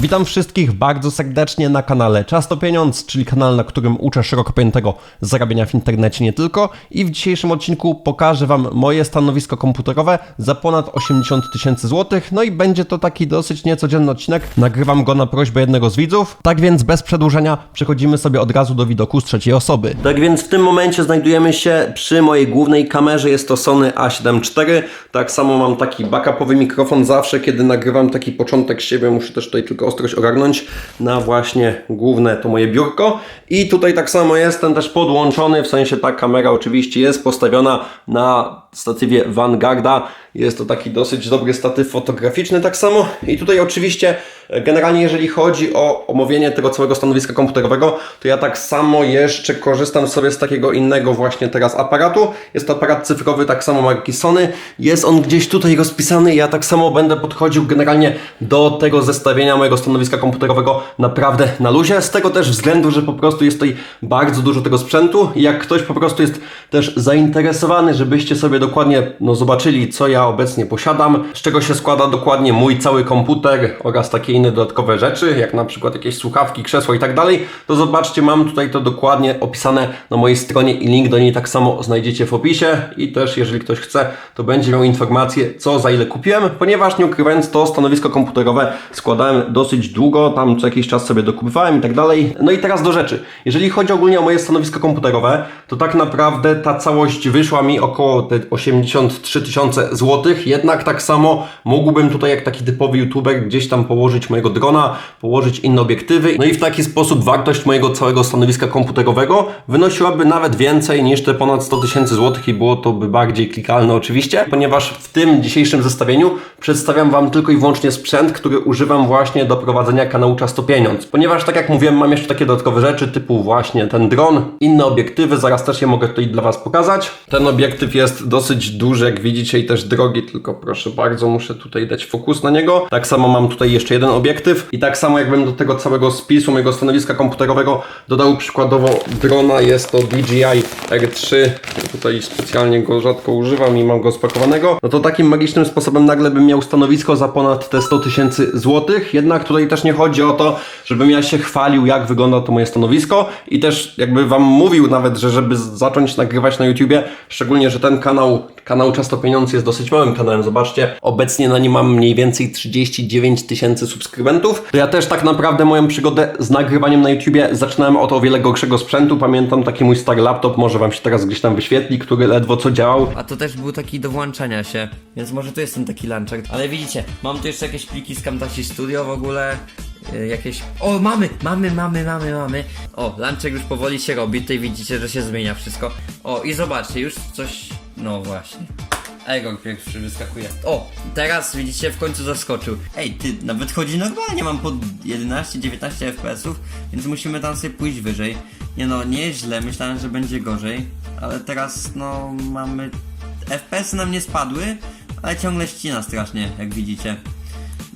Witam wszystkich bardzo serdecznie na kanale Czas to Pieniądz, czyli kanał, na którym uczę szeroko pojętego zarabiania w internecie nie tylko. I w dzisiejszym odcinku pokażę Wam moje stanowisko komputerowe za ponad 80 tysięcy złotych. No i będzie to taki dosyć niecodzienny odcinek. Nagrywam go na prośbę jednego z widzów. Tak więc bez przedłużenia przechodzimy sobie od razu do widoku z trzeciej osoby. Tak więc w tym momencie znajdujemy się przy mojej głównej kamerze. Jest to Sony A7 IV. Tak samo mam taki backupowy mikrofon zawsze, kiedy nagrywam taki początek siebie. Muszę też tutaj tylko ostrość ogarnąć na właśnie główne to moje biurko. I tutaj tak samo jestem też podłączony, w sensie ta kamera oczywiście jest postawiona na statywie Vanguarda. Jest to taki dosyć dobry statyw fotograficzny tak samo. I tutaj oczywiście e, generalnie jeżeli chodzi o omówienie tego całego stanowiska komputerowego, to ja tak samo jeszcze korzystam sobie z takiego innego właśnie teraz aparatu. Jest to aparat cyfrowy tak samo marki Sony. Jest on gdzieś tutaj rozpisany. Ja tak samo będę podchodził generalnie do tego zestawienia mojego stanowiska komputerowego naprawdę na luzie. Z tego też względu, że po prostu jest tutaj bardzo dużo tego sprzętu. Jak ktoś po prostu jest też zainteresowany, żebyście sobie dokładnie no, zobaczyli, co ja obecnie posiadam, z czego się składa dokładnie mój cały komputer oraz takie inne dodatkowe rzeczy, jak na przykład jakieś słuchawki, krzesło i tak dalej, to zobaczcie, mam tutaj to dokładnie opisane na mojej stronie i link do niej tak samo znajdziecie w opisie i też jeżeli ktoś chce, to będzie miał informację, co za ile kupiłem, ponieważ nie ukrywając to stanowisko komputerowe składałem dosyć długo, tam co jakiś czas sobie dokupywałem i tak dalej. No i teraz do rzeczy. Jeżeli chodzi ogólnie o moje stanowisko komputerowe, to tak naprawdę ta całość wyszła mi około te 83 tysiące złotych, jednak tak samo mógłbym tutaj jak taki typowy youtuber gdzieś tam położyć mojego drona, położyć inne obiektywy, no i w taki sposób wartość mojego całego stanowiska komputerowego wynosiłaby nawet więcej niż te ponad 100 tysięcy złotych i było to by bardziej klikalne oczywiście, ponieważ w tym dzisiejszym zestawieniu przedstawiam Wam tylko i wyłącznie sprzęt, który używam właśnie do prowadzenia kanału Czas to Pieniądz. Ponieważ tak jak mówiłem, mam jeszcze takie dodatkowe rzeczy typu właśnie ten dron, inne obiektywy, zaraz też je mogę tutaj dla Was pokazać. Ten obiektyw jest dosyć duży, jak widzicie i też drogi, tylko proszę bardzo, muszę tutaj dać fokus na niego. Tak samo mam tutaj jeszcze jeden obiektyw i tak samo jakbym do tego całego spisu mojego stanowiska komputerowego dodał przykładowo drona, jest to DJI R3, tutaj specjalnie go rzadko używam i mam go spakowanego, no to takim magicznym sposobem nagle bym miał stanowisko za ponad te 100 tysięcy złotych, jednak tutaj też nie chodzi o to, żebym ja się chwalił jak wygląda to moje stanowisko. I też jakby wam mówił nawet, że żeby zacząć nagrywać na YouTubie, szczególnie, że ten kanał, kanał Często Pieniądz jest dosyć małym kanałem, zobaczcie, obecnie na nim mam mniej więcej 39 tysięcy subskrybentów, to ja też tak naprawdę moją przygodę z nagrywaniem na YouTubie zaczynałem od o wiele gorszego sprzętu, pamiętam taki mój stary laptop, może wam się teraz gdzieś tam wyświetli, który ledwo co działał, A to też był taki do włączania się, więc może tu jest ten taki launcher. Ale widzicie, mam tu jeszcze jakieś pliki z Camtasia Studio w ogóle. y, Jakieś. O, mamy, mamy, mamy, mamy, mamy. O, launcher już powoli się robi. Tutaj widzicie, że się zmienia wszystko. O, i zobaczcie, już coś. No właśnie. Error pierwszy wyskakuje. O, teraz widzicie, w końcu zaskoczył. Ej, ty, nawet chodzi normalnie, mam pod 11-19 FPS-ów, więc musimy tam sobie pójść wyżej. Nie no, nie jest źle, myślałem, że będzie gorzej, ale teraz, no, mamy... FPS-y nam nie spadły, ale ciągle ścina strasznie, jak widzicie.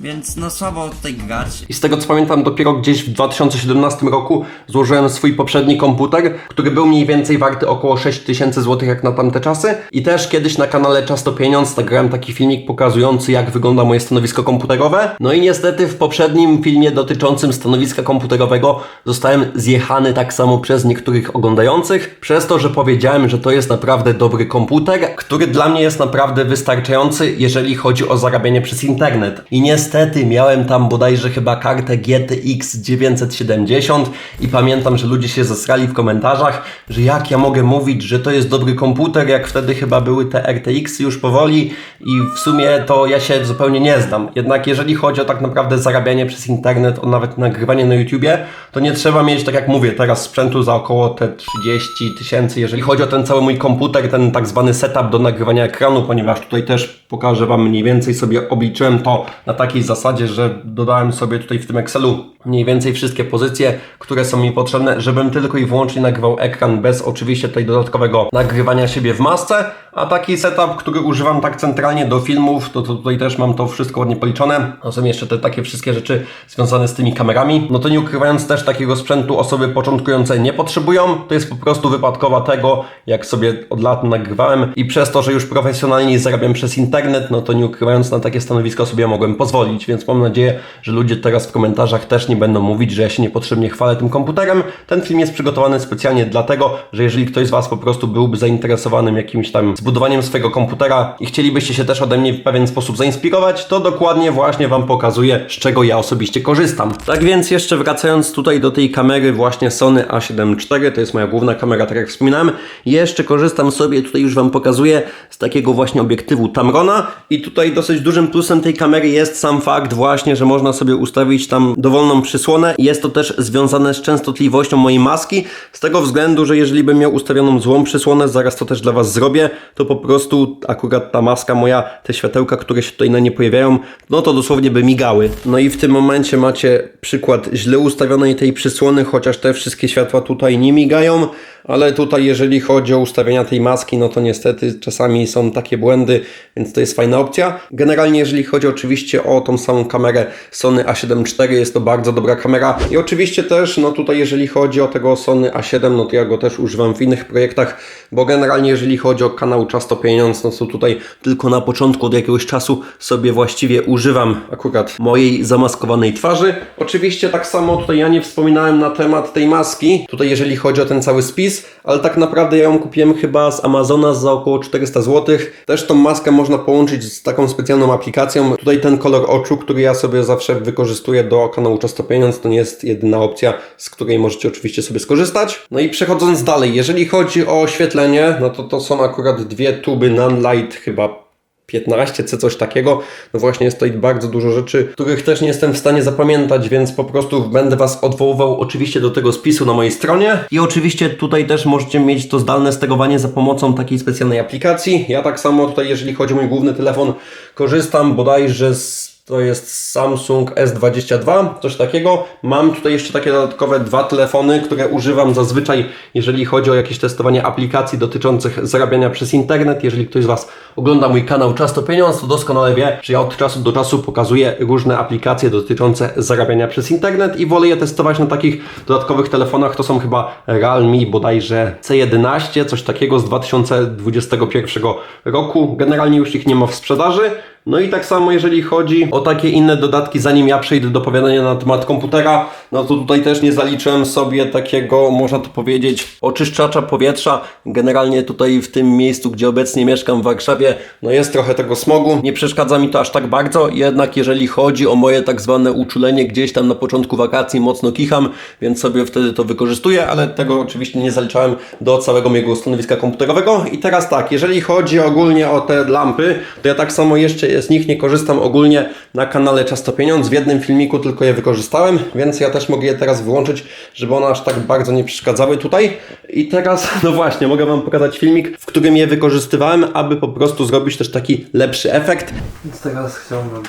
Więc no słabo tutaj grać. I z tego co pamiętam, dopiero gdzieś w 2017 roku złożyłem swój poprzedni komputer, który był mniej więcej warty około 6000 zł jak na tamte czasy. I też kiedyś na kanale Czas to Pieniądz nagrałem taki filmik pokazujący jak wygląda moje stanowisko komputerowe. No i niestety w poprzednim filmie dotyczącym stanowiska komputerowego zostałem zjechany tak samo przez niektórych oglądających, przez to, że powiedziałem, że to jest naprawdę dobry komputer, który dla mnie jest naprawdę wystarczający, jeżeli chodzi o zarabianie przez internet. I niestety miałem tam bodajże chyba kartę GTX 970 i pamiętam, że ludzie się zesrali w komentarzach, że jak ja mogę mówić, że to jest dobry komputer, jak wtedy chyba były te RTX już powoli i w sumie to ja się zupełnie nie znam. Jednak jeżeli chodzi o tak naprawdę zarabianie przez internet, o nawet nagrywanie na YouTubie, to nie trzeba mieć, tak jak mówię, teraz sprzętu za około te 30 tysięcy, jeżeli chodzi o ten cały mój komputer, ten tak zwany setup do nagrywania ekranu, ponieważ tutaj też pokażę Wam mniej więcej sobie obliczyłem to na takiej zasadzie, że dodałem sobie tutaj w tym Excelu mniej więcej wszystkie pozycje, które są mi potrzebne, żebym tylko i wyłącznie nagrywał ekran bez oczywiście tutaj dodatkowego nagrywania siebie w masce, a taki setup, który używam tak centralnie do filmów, to, to tutaj też mam to wszystko ładnie policzone. To są jeszcze te takie wszystkie rzeczy związane z tymi kamerami. No to nie ukrywając też takiego sprzętu osoby początkujące nie potrzebują. To jest po prostu wypadkowa tego, jak sobie od lat nagrywałem i przez to, że już profesjonalnie zarabiam przez internet, no to nie ukrywając na takie stanowisko sobie mogłem pozwolić. więc mam nadzieję, że ludzie teraz w komentarzach też nie będą mówić, że ja się niepotrzebnie chwalę tym komputerem. Ten film jest przygotowany specjalnie dlatego, że jeżeli ktoś z Was po prostu byłby zainteresowanym jakimś tam zbudowaniem swojego komputera i chcielibyście się też ode mnie w pewien sposób zainspirować, to dokładnie właśnie Wam pokazuję, z czego ja osobiście korzystam. Tak więc jeszcze wracając tutaj do tej kamery właśnie Sony A7 IV, to jest moja główna kamera, tak jak wspominałem, jeszcze korzystam sobie, tutaj już Wam pokazuję, z takiego właśnie obiektywu Tamrona i tutaj dosyć dużym plusem tej kamery jest sam fakt właśnie, że można sobie ustawić tam dowolną przysłonę. Jest to też związane z częstotliwością mojej maski, z tego względu, że jeżeli bym miał ustawioną złą przysłonę, zaraz to też dla Was zrobię, to po prostu akurat ta maska moja, te światełka, które się tutaj na nie pojawiają, no to dosłownie by migały. No i w tym momencie macie przykład źle ustawionej tej przysłony, chociaż te wszystkie światła tutaj nie migają, ale tutaj jeżeli chodzi o ustawienia tej maski, no to niestety czasami są takie błędy, więc to jest fajna opcja. Generalnie jeżeli chodzi oczywiście o tą samą kamerę Sony A7 IV, jest to bardzo dobra kamera i oczywiście też, no tutaj jeżeli chodzi o tego Sony A7, no to ja go też używam w innych projektach, bo generalnie jeżeli chodzi o kanał Czas to Pieniądz, no to tutaj tylko na początku od jakiegoś czasu sobie właściwie używam akurat mojej zamaskowanej twarzy. Oczywiście tak samo tutaj ja nie wspominałem na temat tej maski, tutaj jeżeli chodzi o ten cały spis, ale tak naprawdę ja ją kupiłem chyba z Amazona za około 400 zł. Też tą maskę można połączyć z taką specjalną aplikacją. Tutaj ten kolor oczu, który ja sobie zawsze wykorzystuję do kanału Czas to Pieniądz, to nie jest jedyna opcja, z której możecie oczywiście sobie skorzystać. No i przechodząc dalej, jeżeli chodzi o oświetlenie, no to to są akurat dwie tuby Nanlite chyba 15 czy coś takiego. No właśnie jest tutaj bardzo dużo rzeczy, których też nie jestem w stanie zapamiętać, więc po prostu będę Was odwoływał oczywiście do tego spisu na mojej stronie. I oczywiście tutaj też możecie mieć to zdalne sterowanie za pomocą takiej specjalnej aplikacji. Ja tak samo tutaj, jeżeli chodzi o mój główny telefon, korzystam bodajże z to jest Samsung S22, coś takiego. Mam tutaj jeszcze takie dodatkowe dwa telefony, które używam zazwyczaj, jeżeli chodzi o jakieś testowanie aplikacji dotyczących zarabiania przez internet. Jeżeli ktoś z Was ogląda mój kanał Czas to Pieniądz, to doskonale wie, że ja od czasu do czasu pokazuję różne aplikacje dotyczące zarabiania przez internet i wolę je testować na takich dodatkowych telefonach. To są chyba Realme bodajże C11, coś takiego z 2021 roku. Generalnie już ich nie ma w sprzedaży. No i tak samo jeżeli chodzi o takie inne dodatki, zanim ja przejdę do powiadania na temat komputera, no to tutaj też nie zaliczyłem sobie takiego, można to powiedzieć, oczyszczacza powietrza. Generalnie tutaj w tym miejscu, gdzie obecnie mieszkam w Warszawie, no jest trochę tego smogu. Nie przeszkadza mi to aż tak bardzo, jednak jeżeli chodzi o moje tak zwane uczulenie, gdzieś tam na początku wakacji mocno kicham, więc sobie wtedy to wykorzystuję, ale tego oczywiście nie zaliczałem do całego mojego stanowiska komputerowego. I teraz tak, jeżeli chodzi ogólnie o te lampy, to ja tak samo jeszcze z nich nie korzystam ogólnie na kanale Czas to Pieniądz. W jednym filmiku tylko je wykorzystałem, więc ja też mogę je teraz wyłączyć, żeby one aż tak bardzo nie przeszkadzały tutaj. I teraz, no właśnie, mogę Wam pokazać filmik, w którym je wykorzystywałem, aby po prostu zrobić też taki lepszy efekt. Więc teraz chciałbym...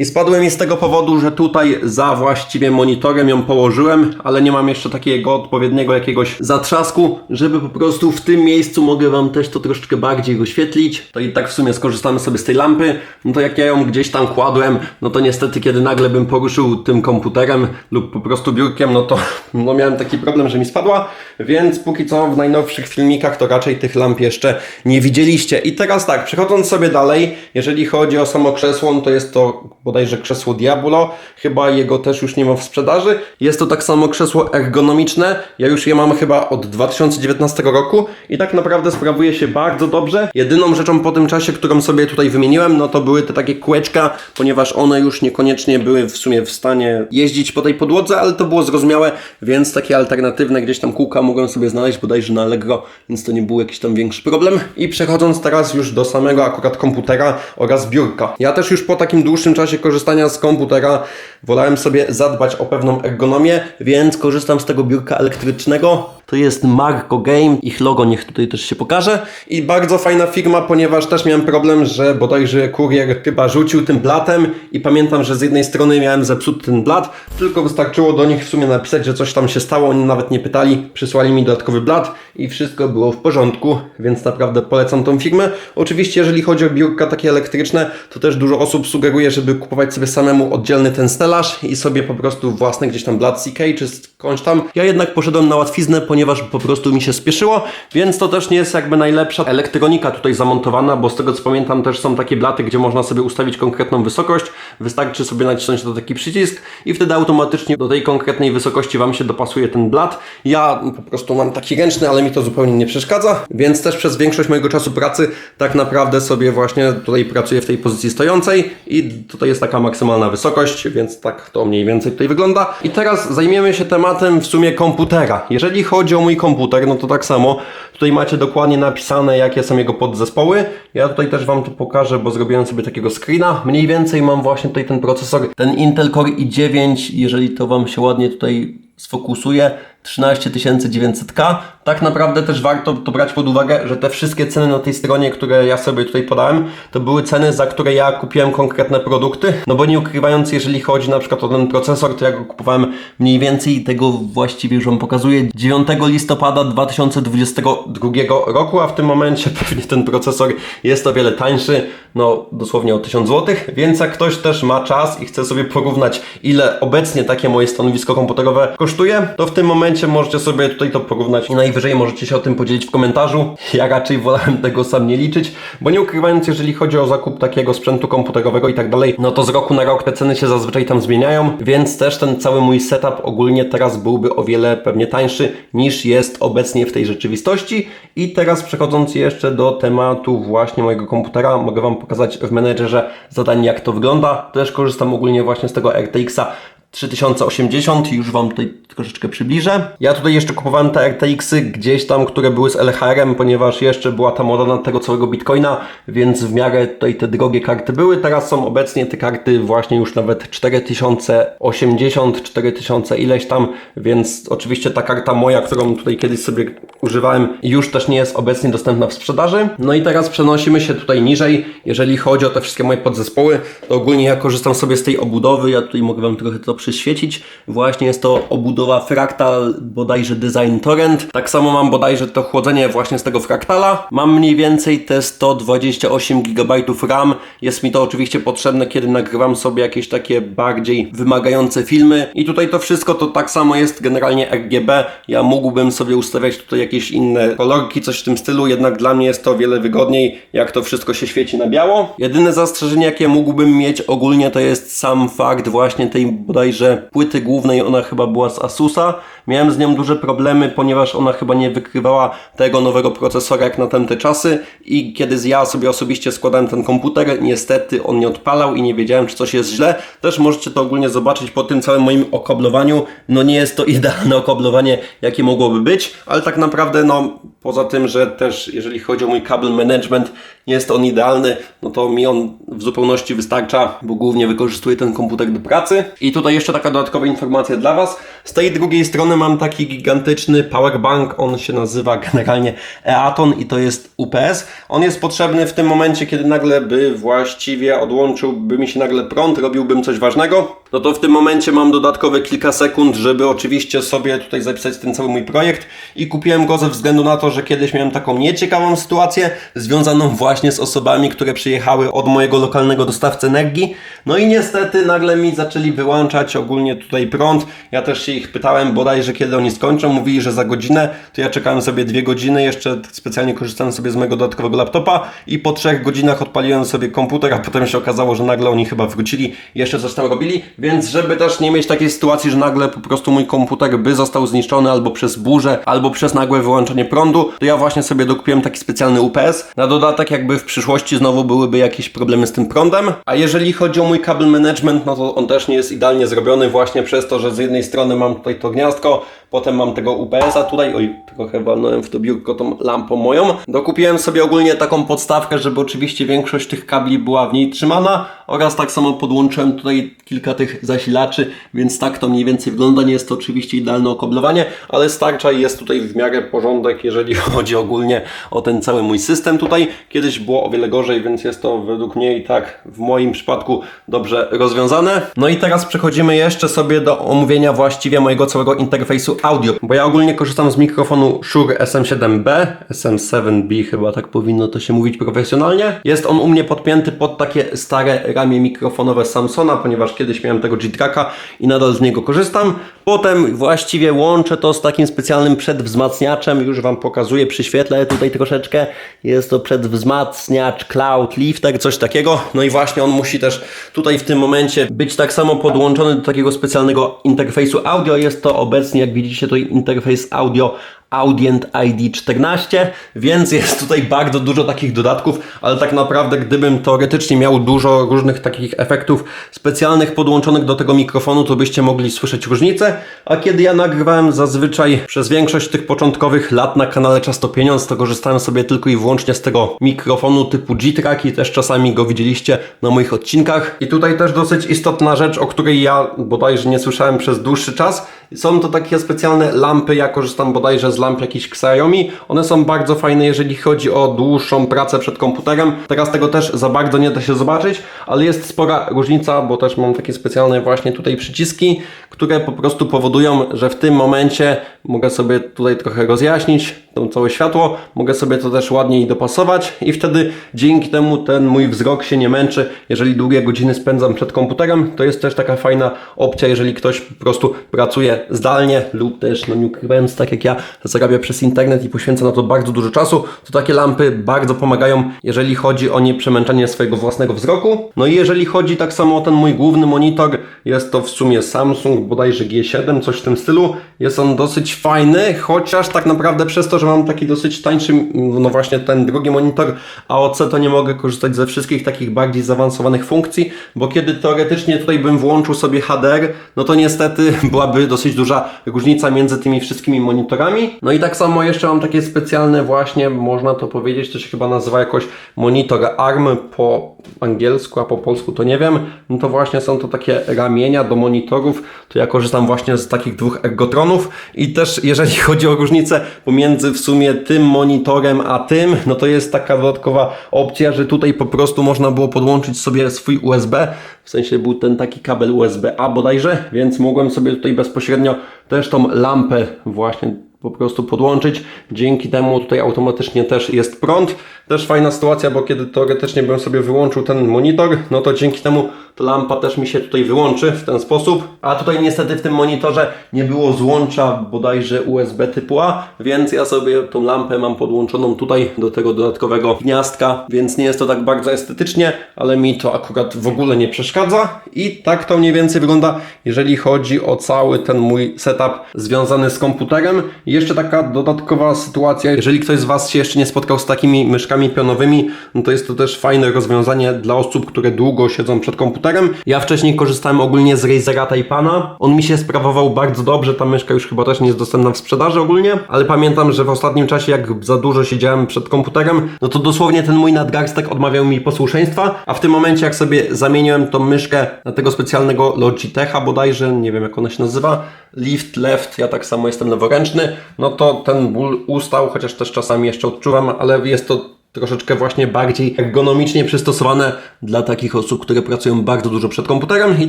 I spadły mi z tego powodu, że tutaj za właściwie monitorem ją położyłem, ale nie mam jeszcze takiego odpowiedniego jakiegoś zatrzasku, żeby po prostu w tym miejscu mogę Wam też to troszeczkę bardziej oświetlić. To i tak w sumie skorzystamy sobie z tej lampy. No to jak ja ją gdzieś tam kładłem, no to niestety kiedy nagle bym poruszył tym komputerem lub po prostu biurkiem, no to no miałem taki problem, że mi spadła, więc póki co w najnowszych filmikach to raczej tych lamp jeszcze nie widzieliście. I teraz tak, przechodząc sobie dalej, jeżeli chodzi o samo krzesło, no to jest to bodajże krzesło Diablo, chyba jego też już nie ma w sprzedaży. Jest to tak samo krzesło ergonomiczne, ja już je mam chyba od 2019 roku i tak naprawdę sprawuje się bardzo dobrze. Jedyną rzeczą po tym czasie, którą sobie tutaj wymieniłem, no to były te takie kółeczka, ponieważ one już niekoniecznie były w sumie w stanie jeździć po tej podłodze, ale to było zrozumiałe, więc takie alternatywne gdzieś tam kółka mogłem sobie znaleźć bodajże na Allegro, więc to nie był jakiś tam większy problem. I przechodząc teraz już do samego akurat komputera oraz biurka. Ja też już po takim dłuższym czasie korzystania z komputera wolałem sobie zadbać o pewną ergonomię, więc korzystam z tego biurka elektrycznego. To jest Marco Game, ich logo niech tutaj też się pokaże. I bardzo fajna firma, ponieważ też miałem problem, że bodajże kurier chyba rzucił tym blatem i pamiętam, że z jednej strony miałem zepsuty ten blat, tylko wystarczyło do nich w sumie napisać, że coś tam się stało, oni nawet nie pytali, przysłali mi dodatkowy blat i wszystko było w porządku, więc naprawdę polecam tą firmę. Oczywiście jeżeli chodzi o biurka takie elektryczne, to też dużo osób sugeruje, żeby kupować sobie samemu oddzielny ten stelaż i sobie po prostu własny gdzieś tam blat CK czy skądś tam. Ja jednak poszedłem na łatwiznę, ponieważ ponieważ po prostu mi się spieszyło, więc to też nie jest jakby najlepsza elektronika tutaj zamontowana, bo z tego co pamiętam też są takie blaty, gdzie można sobie ustawić konkretną wysokość, wystarczy sobie nacisnąć na taki przycisk i wtedy automatycznie do tej konkretnej wysokości Wam się dopasuje ten blat. Ja po prostu mam taki ręczny, ale mi to zupełnie nie przeszkadza, więc też przez większość mojego czasu pracy tak naprawdę sobie właśnie tutaj pracuję w tej pozycji stojącej i tutaj jest taka maksymalna wysokość, więc tak to mniej więcej tutaj wygląda. I teraz zajmiemy się tematem w sumie komputera. Jeżeli chodzi o mój komputer, no to tak samo. Tutaj macie dokładnie napisane, jakie są jego podzespoły. Ja tutaj też Wam to pokażę, bo zrobiłem sobie takiego screena. Mniej więcej mam właśnie tutaj ten procesor, ten Intel Core i9, jeżeli to Wam się ładnie tutaj sfokusuje. 13900K. Tak naprawdę też warto to brać pod uwagę, że te wszystkie ceny na tej stronie, które ja sobie tutaj podałem, to były ceny, za które ja kupiłem konkretne produkty. No bo nie ukrywając, jeżeli chodzi na przykład o ten procesor, to ja go kupowałem mniej więcej, tego właściwie już Wam pokazuję, 9 listopada 2022 roku, a w tym momencie pewnie ten procesor jest o wiele tańszy, no dosłownie o 1000 zł, więc jak ktoś też ma czas i chce sobie porównać, ile obecnie takie moje stanowisko komputerowe kosztuje, to w tym momencie możecie sobie tutaj to porównać i najwyżej możecie się o tym podzielić w komentarzu. Ja raczej wolałem tego sam nie liczyć, bo nie ukrywając, jeżeli chodzi o zakup takiego sprzętu komputerowego i tak dalej, no to z roku na rok te ceny się zazwyczaj tam zmieniają, więc też ten cały mój setup ogólnie teraz byłby o wiele pewnie tańszy niż jest obecnie w tej rzeczywistości. I teraz przechodząc jeszcze do tematu właśnie mojego komputera, mogę Wam pokazać w menedżerze zadań jak to wygląda. Też korzystam ogólnie właśnie z tego RTX-a 3080 już Wam tutaj troszeczkę przybliżę. Ja tutaj jeszcze kupowałem te RTX-y gdzieś tam, które były z LHR-em, ponieważ jeszcze była ta moda na tego całego Bitcoina, więc w miarę tutaj te drogie karty były. Teraz są obecnie te karty właśnie już nawet 4080, 4000 ileś tam, więc oczywiście ta karta moja, którą tutaj kiedyś sobie używałem, już też nie jest obecnie dostępna w sprzedaży. No i teraz przenosimy się tutaj niżej. Jeżeli chodzi o te wszystkie moje podzespoły, to ogólnie ja korzystam sobie z tej obudowy. Ja tutaj mogę Wam trochę to przyświecić. Właśnie jest to obudowa Fractal, bodajże Design Torrent. Tak samo mam bodajże to chłodzenie właśnie z tego Fractala. Mam mniej więcej te 128 GB RAM. Jest mi to oczywiście potrzebne, kiedy nagrywam sobie jakieś takie bardziej wymagające filmy. I tutaj to wszystko to tak samo jest generalnie RGB. Ja mógłbym sobie ustawiać tutaj jakieś inne kolorki, coś w tym stylu, jednak dla mnie jest to wiele wygodniej, jak to wszystko się świeci na biało. Jedyne zastrzeżenie, jakie mógłbym mieć ogólnie, to jest sam fakt właśnie tej bodajże płyty głównej, ona chyba była z Asusa. Miałem z nią duże problemy, ponieważ ona chyba nie wykrywała tego nowego procesora jak na tamte czasy i kiedy ja sobie osobiście składałem ten komputer, niestety on nie odpalał i nie wiedziałem, czy coś jest źle. Też możecie to ogólnie zobaczyć po tym całym moim okoblowaniu. No nie jest to idealne okoblowanie, jakie mogłoby być, ale tak naprawdę no poza tym, że też jeżeli chodzi o mój kabel management, nie jest on idealny, no to mi on w zupełności wystarcza, bo głównie wykorzystuję ten komputer do pracy. I tutaj jeszcze taka dodatkowa informacja dla Was. Z tej drugiej strony mam taki gigantyczny powerbank, on się nazywa generalnie Eaton i to jest UPS. On jest potrzebny w tym momencie, kiedy nagle by właściwie odłączyłby mi się nagle prąd, robiłbym coś ważnego. No to w tym momencie mam dodatkowe kilka sekund, żeby oczywiście sobie tutaj zapisać ten cały mój projekt i kupiłem go ze względu na to, że kiedyś miałem taką nieciekawą sytuację związaną właśnie z osobami, które przyjechały od mojego lokalnego dostawcy energii. No i niestety nagle mi zaczęli wyłączać ogólnie tutaj prąd. Ja też się ich pytałem bodajże kiedy oni skończą. Mówili, że za godzinę. To ja czekałem sobie dwie godziny. Jeszcze specjalnie korzystałem sobie z mojego dodatkowego laptopa i po trzech godzinach odpaliłem sobie komputer, a potem się okazało, że nagle oni chyba wrócili jeszcze coś tam robili. Więc żeby też nie mieć takiej sytuacji, że nagle po prostu mój komputer by został zniszczony albo przez burzę, albo przez nagłe wyłączenie prądu, to ja właśnie sobie dokupiłem taki specjalny UPS. Na dodatek jakby w przyszłości znowu byłyby jakieś problemy z tym prądem. A jeżeli chodzi o mój kabel management, no to on też nie jest idealnie zrobiony właśnie przez to, że z jednej strony mam tutaj to gniazdko, potem mam tego UPS-a tutaj, oj, trochę walnąłem w to biurko tą lampą moją. Dokupiłem sobie ogólnie taką podstawkę, żeby oczywiście większość tych kabli była w niej trzymana oraz tak samo podłączyłem tutaj kilka tych zasilaczy, więc tak to mniej więcej wygląda. Nie jest to oczywiście idealne okoblowanie, ale starcza i jest tutaj w miarę porządek, jeżeli chodzi ogólnie o ten cały mój system tutaj. Kiedyś było o wiele gorzej, więc jest to według mnie i tak w moim przypadku dobrze rozwiązane. No i teraz przechodzimy przejdziemy jeszcze sobie do omówienia właściwie mojego całego interfejsu audio, bo ja ogólnie korzystam z mikrofonu Shure SM7B, SM7B chyba tak powinno to się mówić profesjonalnie. Jest on u mnie podpięty pod takie stare ramię mikrofonowe Samsona, ponieważ kiedyś miałem tego G-Tracka i nadal z niego korzystam. Potem właściwie łączę to z takim specjalnym przedwzmacniaczem, już Wam pokazuję, przyświetlę tutaj troszeczkę. Jest to przedwzmacniacz Cloud Lifter, coś takiego. No i właśnie on musi też tutaj w tym momencie być tak samo podłączony takiego specjalnego interfejsu audio. Jest to obecnie, jak widzicie, to interfejs audio Audient ID 14, więc jest tutaj bardzo dużo takich dodatków, ale tak naprawdę gdybym teoretycznie miał dużo różnych takich efektów specjalnych podłączonych do tego mikrofonu, to byście mogli słyszeć różnicę, a kiedy ja nagrywałem zazwyczaj przez większość tych początkowych lat na kanale Czas to Pieniądz, to korzystałem sobie tylko i wyłącznie z tego mikrofonu typu G-Track i też czasami go widzieliście na moich odcinkach. I tutaj też dosyć istotna rzecz, o której ja bodajże nie słyszałem przez dłuższy czas, są to takie specjalne lampy, ja korzystam bodajże z lamp jakichś Xiaomi. One są bardzo fajne, jeżeli chodzi o dłuższą pracę przed komputerem. Teraz tego też za bardzo nie da się zobaczyć, ale jest spora różnica, bo też mam takie specjalne właśnie tutaj przyciski, które po prostu powodują, że w tym momencie mogę sobie tutaj trochę rozjaśnić to całe światło, mogę sobie to też ładniej dopasować i wtedy dzięki temu ten mój wzrok się nie męczy, jeżeli długie godziny spędzam przed komputerem. To jest też taka fajna opcja, jeżeli ktoś po prostu pracuje zdalnie lub też, no nie ukrywając, tak jak ja, zarabia przez internet i poświęca na to bardzo dużo czasu, to takie lampy bardzo pomagają, jeżeli chodzi o nieprzemęczanie swojego własnego wzroku. No i jeżeli chodzi tak samo o ten mój główny monitor, jest to w sumie Samsung, bodajże G7, coś w tym stylu. Jest on dosyć fajny, chociaż tak naprawdę przez to, że mam taki dosyć tańszy, no właśnie ten drugi monitor AOC, to nie mogę korzystać ze wszystkich takich bardziej zaawansowanych funkcji, bo kiedy teoretycznie tutaj bym włączył sobie HDR, no to niestety byłaby dosyć duża różnica między tymi wszystkimi monitorami. No i tak samo jeszcze mam takie specjalne właśnie, można to powiedzieć, to się chyba nazywa jakoś monitor ARM po angielsku, a po polsku to nie wiem. No to właśnie są to takie ramienia do monitorów, to ja korzystam właśnie z takich dwóch ergotronów i też jeżeli chodzi o różnicę pomiędzy w sumie tym monitorem a tym, no to jest taka dodatkowa opcja, że tutaj po prostu można było podłączyć sobie swój USB, w sensie był ten taki kabel USB-A bodajże, więc mogłem sobie tutaj bezpośrednio też tą lampę właśnie po prostu podłączyć. Dzięki temu tutaj automatycznie też jest prąd. Też fajna sytuacja, bo kiedy teoretycznie bym sobie wyłączył ten monitor, no to dzięki temu ta lampa też mi się tutaj wyłączy w ten sposób. A tutaj niestety w tym monitorze nie było złącza bodajże USB typu A, więc ja sobie tą lampę mam podłączoną tutaj do tego dodatkowego gniazdka, więc nie jest to tak bardzo estetycznie, ale mi to akurat w ogóle nie przeszkadza. I tak to mniej więcej wygląda, jeżeli chodzi o cały ten mój setup związany z komputerem. Jeszcze taka dodatkowa sytuacja, jeżeli ktoś z Was się jeszcze nie spotkał z takimi myszkami pionowymi, no to jest to też fajne rozwiązanie dla osób, które długo siedzą przed komputerem. Ja wcześniej korzystałem ogólnie z Razera Taypana. On mi się sprawował bardzo dobrze, ta myszka już chyba też nie jest dostępna w sprzedaży ogólnie, ale pamiętam, że w ostatnim czasie jak za dużo siedziałem przed komputerem, no to dosłownie ten mój nadgarstek odmawiał mi posłuszeństwa, a w tym momencie jak sobie zamieniłem tą myszkę na tego specjalnego Logitecha bodajże, nie wiem jak ona się nazywa, lift, left, ja tak samo jestem leworęczny, no to ten ból ustał, chociaż też czasami jeszcze odczuwam, ale jest to troszeczkę właśnie bardziej ergonomicznie przystosowane dla takich osób, które pracują bardzo dużo przed komputerem. I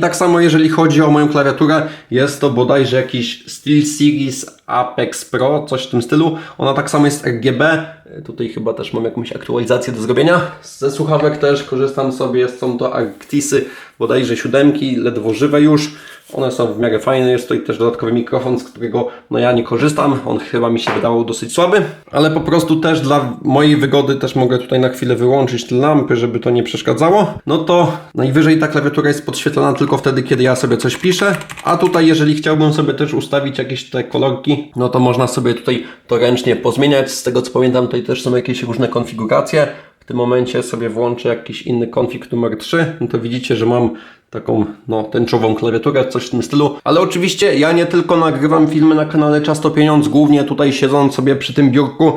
tak samo jeżeli chodzi o moją klawiaturę, jest to bodajże jakiś SteelSeries Apex Pro, coś w tym stylu. Ona tak samo jest RGB. Tutaj chyba też mam jakąś aktualizację do zrobienia. Ze słuchawek też korzystam sobie, są to Arctisy, bodajże siódemki, ledwo żywe już. One są w miarę fajne, jest tutaj też dodatkowy mikrofon, z którego no ja nie korzystam, on chyba mi się wydawał dosyć słaby, ale po prostu też dla mojej wygody też mogę tutaj na chwilę wyłączyć lampy, żeby to nie przeszkadzało. No to najwyżej ta klawiatura jest podświetlana tylko wtedy, kiedy ja sobie coś piszę, a tutaj jeżeli chciałbym sobie też ustawić jakieś te kolorki, no to można sobie tutaj to ręcznie pozmieniać, z tego co pamiętam tutaj też są jakieś różne konfiguracje, w tym momencie sobie włączę jakiś inny konfig numer 3, no to widzicie, że mam taką no, tęczową klawiaturę, coś w tym stylu. Ale oczywiście ja nie tylko nagrywam filmy na kanale Czas to Pieniądz, głównie tutaj siedząc sobie przy tym biurku,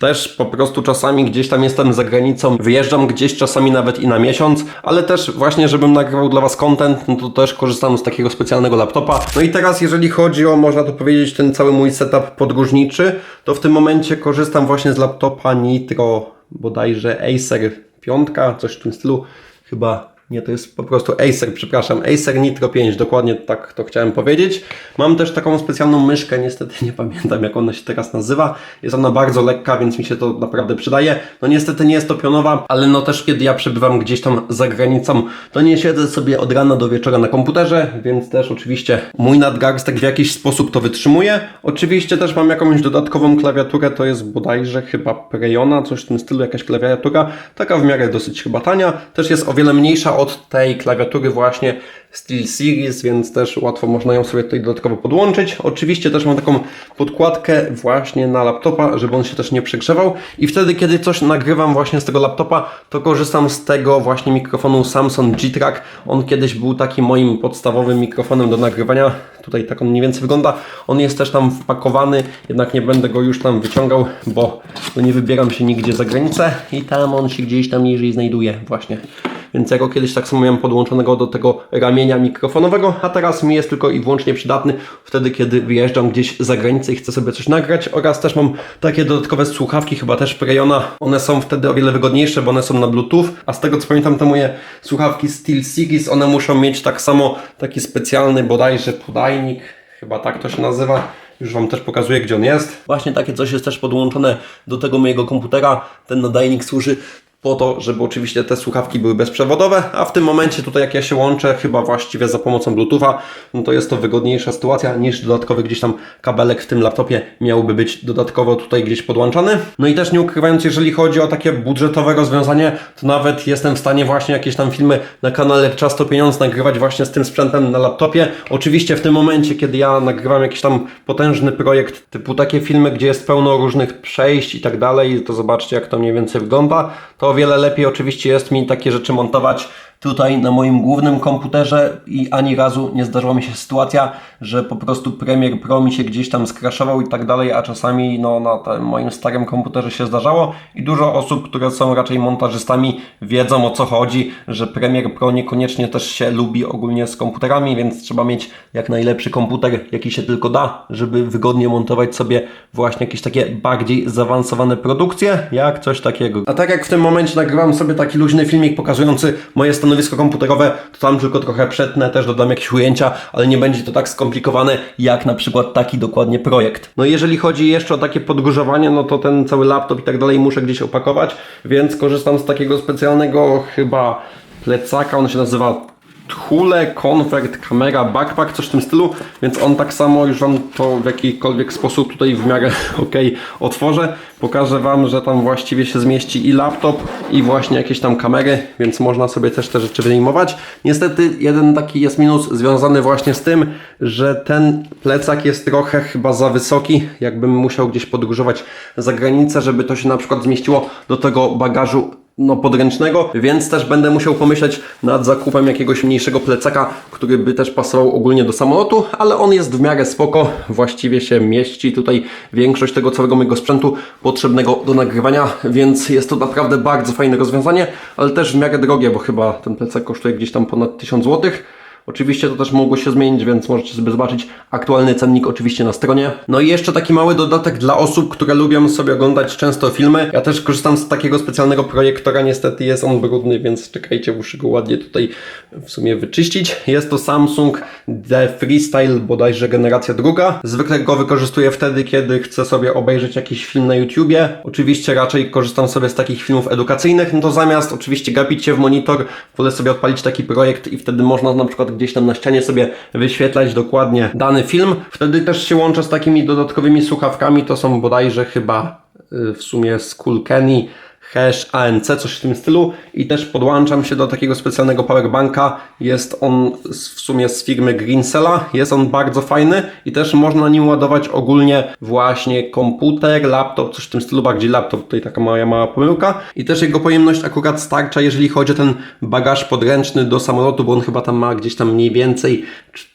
też po prostu czasami gdzieś tam jestem za granicą, wyjeżdżam gdzieś czasami nawet i na miesiąc, ale też właśnie, żebym nagrywał dla Was content, no to też korzystam z takiego specjalnego laptopa. No i teraz jeżeli chodzi o, można to powiedzieć, ten cały mój setup podróżniczy, to w tym momencie korzystam właśnie z laptopa Nitro, bodajże Acer 5, coś w tym stylu, chyba Nie, to jest po prostu Acer, przepraszam. Acer Nitro 5, dokładnie tak to chciałem powiedzieć. Mam też taką specjalną myszkę, niestety nie pamiętam jak ona się teraz nazywa. Jest ona bardzo lekka, więc mi się to naprawdę przydaje. No niestety nie jest to pionowa, ale no też kiedy ja przebywam gdzieś tam za granicą, to nie siedzę sobie od rana do wieczora na komputerze, więc też oczywiście mój nadgarstek w jakiś sposób to wytrzymuje. Oczywiście też mam jakąś dodatkową klawiaturę, to jest bodajże chyba Prejona, coś w tym stylu, jakaś klawiatura, taka w miarę dosyć chyba tania. Też jest o wiele mniejsza od tej klawiatury właśnie Steel Series, więc też łatwo można ją sobie tutaj dodatkowo podłączyć. Oczywiście też mam taką podkładkę właśnie na laptopa, żeby on się też nie przegrzewał i wtedy, kiedy coś nagrywam właśnie z tego laptopa, to korzystam z tego właśnie mikrofonu Samsung G-Track. On kiedyś był takim moim podstawowym mikrofonem do nagrywania. Tutaj tak on mniej więcej wygląda. On jest też tam wpakowany, jednak nie będę go już tam wyciągał, bo no nie wybieram się nigdzie za granicę i tam on się gdzieś tam niżej znajduje właśnie. Więc ja go kiedyś tak samo miałem podłączonego do tego ramienia mikrofonowego, a teraz mi jest tylko i wyłącznie przydatny wtedy, kiedy wyjeżdżam gdzieś za granicę i chcę sobie coś nagrać. Oraz też mam takie dodatkowe słuchawki, chyba też Prejona. One są wtedy o wiele wygodniejsze, bo one są na Bluetooth, a z tego co pamiętam, te moje słuchawki Steel Series, one muszą mieć tak samo taki specjalny bodajże podajnik, chyba tak to się nazywa. Już Wam też pokazuję, gdzie on jest. Właśnie takie coś jest też podłączone do tego mojego komputera. Ten nadajnik służy po to, żeby oczywiście te słuchawki były bezprzewodowe, a w tym momencie tutaj jak ja się łączę, chyba właściwie za pomocą Bluetootha, no to jest to wygodniejsza sytuacja niż dodatkowy gdzieś tam kabelek w tym laptopie miałby być dodatkowo tutaj gdzieś podłączony. No i też nie ukrywając, jeżeli chodzi o takie budżetowe rozwiązanie, to nawet jestem w stanie właśnie jakieś tam filmy na kanale Czas to Pieniądz nagrywać właśnie z tym sprzętem na laptopie. Oczywiście w tym momencie, kiedy ja nagrywam jakiś tam potężny projekt, typu takie filmy, gdzie jest pełno różnych przejść i tak dalej, to zobaczcie jak to mniej więcej wygląda, to o wiele lepiej oczywiście jest mi takie rzeczy montować tutaj na moim głównym komputerze i ani razu nie zdarzyła mi się sytuacja, że po prostu Premiere Pro mi się gdzieś tam skraszował i tak dalej, a czasami no, na moim starym komputerze się zdarzało i dużo osób, które są raczej montażystami wiedzą o co chodzi, że Premiere Pro niekoniecznie też się lubi ogólnie z komputerami, więc trzeba mieć jak najlepszy komputer, jaki się tylko da, żeby wygodnie montować sobie właśnie jakieś takie bardziej zaawansowane produkcje, jak coś takiego. A tak jak w tym momencie nagrywam sobie taki luźny filmik pokazujący moje stanowisko komputerowe, to tam tylko trochę przetnę, też dodam jakieś ujęcia, ale nie będzie to tak skomplikowane jak na przykład taki dokładnie projekt. No jeżeli chodzi jeszcze o takie podgrzewanie, no to ten cały laptop i tak dalej muszę gdzieś opakować, więc korzystam z takiego specjalnego chyba plecaka, on się nazywa Thule Convert Camera Backpack, coś w tym stylu, więc on tak samo już Wam to w jakikolwiek sposób tutaj w miarę ok otworzę. Pokażę Wam, że tam właściwie się zmieści i laptop i właśnie jakieś tam kamery, więc można sobie też te rzeczy wyjmować. Niestety jeden taki jest minus związany właśnie z tym, że ten plecak jest trochę chyba za wysoki, jakbym musiał gdzieś podróżować za granicę, żeby to się na przykład zmieściło do tego bagażu no, podręcznego, więc też będę musiał pomyśleć nad zakupem jakiegoś mniejszego plecaka, który by też pasował ogólnie do samolotu, ale on jest w miarę spoko, właściwie się mieści tutaj większość tego całego mojego sprzętu potrzebnego do nagrywania, więc jest to naprawdę bardzo fajne rozwiązanie, ale też w miarę drogie, bo chyba ten plecak kosztuje gdzieś tam ponad 1000 złotych. Oczywiście to też mogło się zmienić, więc możecie sobie zobaczyć aktualny cennik oczywiście na stronie. No i jeszcze taki mały dodatek dla osób, które lubią sobie oglądać często filmy. Ja też korzystam z takiego specjalnego projektora, niestety jest on brudny, więc czekajcie, muszę go ładnie tutaj w sumie wyczyścić. Jest to Samsung The Freestyle, bodajże generacja druga. Zwykle go wykorzystuję wtedy, kiedy chcę sobie obejrzeć jakiś film na YouTubie. Oczywiście raczej korzystam sobie z takich filmów edukacyjnych, no to zamiast oczywiście gapić się w monitor, wolę sobie odpalić taki projekt i wtedy można na przykład gdzieś tam na ścianie sobie wyświetlać dokładnie dany film. Wtedy też się łączę z takimi dodatkowymi słuchawkami, to są bodajże chyba y, w sumie Skull Kenny, Hash ANC, coś w tym stylu i też podłączam się do takiego specjalnego powerbanka. Jest on w sumie z firmy Greensela. Jest on bardzo fajny i też można na nim ładować ogólnie właśnie komputer, laptop, coś w tym stylu, bardziej laptop, tutaj taka moja mała pomyłka. I też jego pojemność akurat starcza, jeżeli chodzi o ten bagaż podręczny do samolotu, bo on chyba tam ma gdzieś tam mniej więcej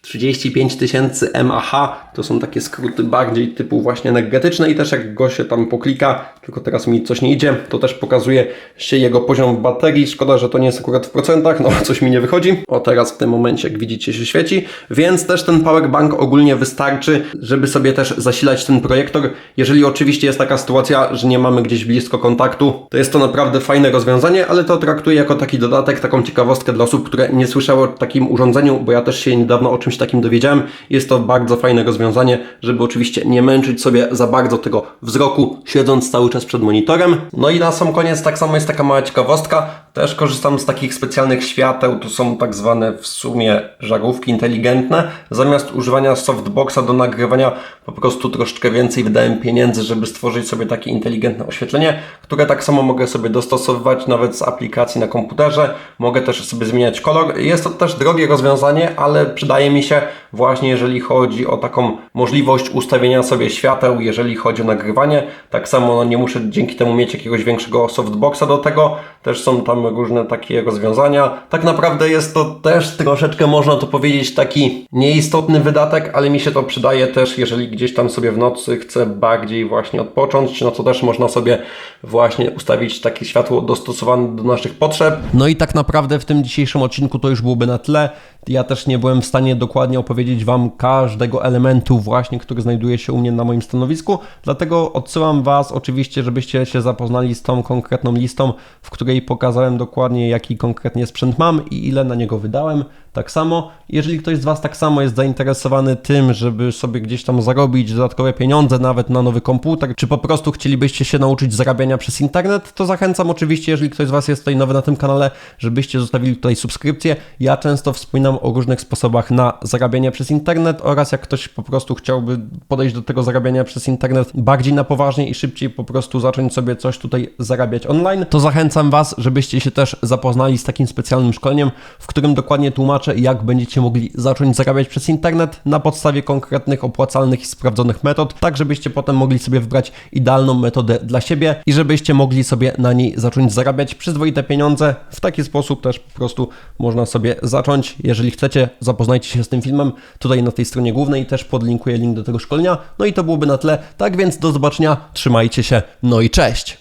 35 tysięcy mAh. To są takie skróty bardziej typu właśnie energetyczne i też jak go się tam poklika, tylko teraz mi coś nie idzie, to też pokazuje się jego poziom baterii. Szkoda, że to nie jest akurat w procentach, no coś mi nie wychodzi. O teraz w tym momencie, jak widzicie, się świeci. Więc też ten powerbank ogólnie wystarczy, żeby sobie też zasilać ten projektor. Jeżeli oczywiście jest taka sytuacja, że nie mamy gdzieś blisko kontaktu, to jest to naprawdę fajne rozwiązanie, ale to traktuję jako taki dodatek, taką ciekawostkę dla osób, które nie słyszały o takim urządzeniu, bo ja też się niedawno o czymś takim dowiedziałem. Jest to bardzo fajne rozwiązanie, żeby oczywiście nie męczyć sobie za bardzo tego wzroku, siedząc cały czas przed monitorem. No i na sam koniec tak samo jest taka mała ciekawostka. Też korzystam z takich specjalnych świateł, to są tak zwane w sumie żarówki inteligentne. Zamiast używania softboxa do nagrywania, po prostu troszeczkę więcej wydałem pieniędzy, żeby stworzyć sobie takie inteligentne oświetlenie, które tak samo mogę sobie dostosowywać nawet z aplikacji na komputerze. Mogę też sobie zmieniać kolor. Jest to też drogie rozwiązanie, ale przydaje mi się właśnie jeżeli chodzi o taką możliwość ustawienia sobie świateł, jeżeli chodzi o nagrywanie. Tak samo no, nie muszę dzięki temu mieć jakiegoś większego softboxa do tego. Też są tam różne takie rozwiązania. Tak naprawdę jest to też troszeczkę można to powiedzieć taki nieistotny wydatek, ale mi się to przydaje też, jeżeli gdzieś tam sobie w nocy chcę bardziej właśnie odpocząć, no to też można sobie właśnie ustawić takie światło dostosowane do naszych potrzeb. No i tak naprawdę w tym dzisiejszym odcinku to już byłoby na tle. Ja też nie byłem w stanie dokładnie opowiedzieć Wam każdego elementu właśnie, który znajduje się u mnie na moim stanowisku, dlatego odsyłam Was oczywiście, żebyście się zapoznali z tą konkretną listą, w której pokazałem dokładnie jaki konkretnie sprzęt mam i ile na niego wydałem. Tak samo, jeżeli ktoś z Was tak samo jest zainteresowany tym, żeby sobie gdzieś tam zarobić dodatkowe pieniądze, nawet na nowy komputer, czy po prostu chcielibyście się nauczyć zarabiania przez internet, to zachęcam oczywiście, jeżeli ktoś z Was jest tutaj nowy na tym kanale, żebyście zostawili tutaj subskrypcję. Ja często wspominam o różnych sposobach na zarabianie przez internet oraz jak ktoś po prostu chciałby podejść do tego zarabiania przez internet bardziej na poważnie i szybciej po prostu zacząć sobie coś tutaj zarabiać online, to zachęcam Was, żebyście się też zapoznali z takim specjalnym szkoleniem, w którym dokładnie tłumaczę, jak będziecie mogli zacząć zarabiać przez internet na podstawie konkretnych, opłacalnych i sprawdzonych metod, tak żebyście potem mogli sobie wybrać idealną metodę dla siebie i żebyście mogli sobie na niej zacząć zarabiać przyzwoite pieniądze. W taki sposób też po prostu można sobie zacząć. Jeżeli chcecie, zapoznajcie się z tym filmem tutaj na tej stronie głównej, też podlinkuję link do tego szkolenia. No i to byłoby na tle. Tak więc do zobaczenia, trzymajcie się, no i cześć!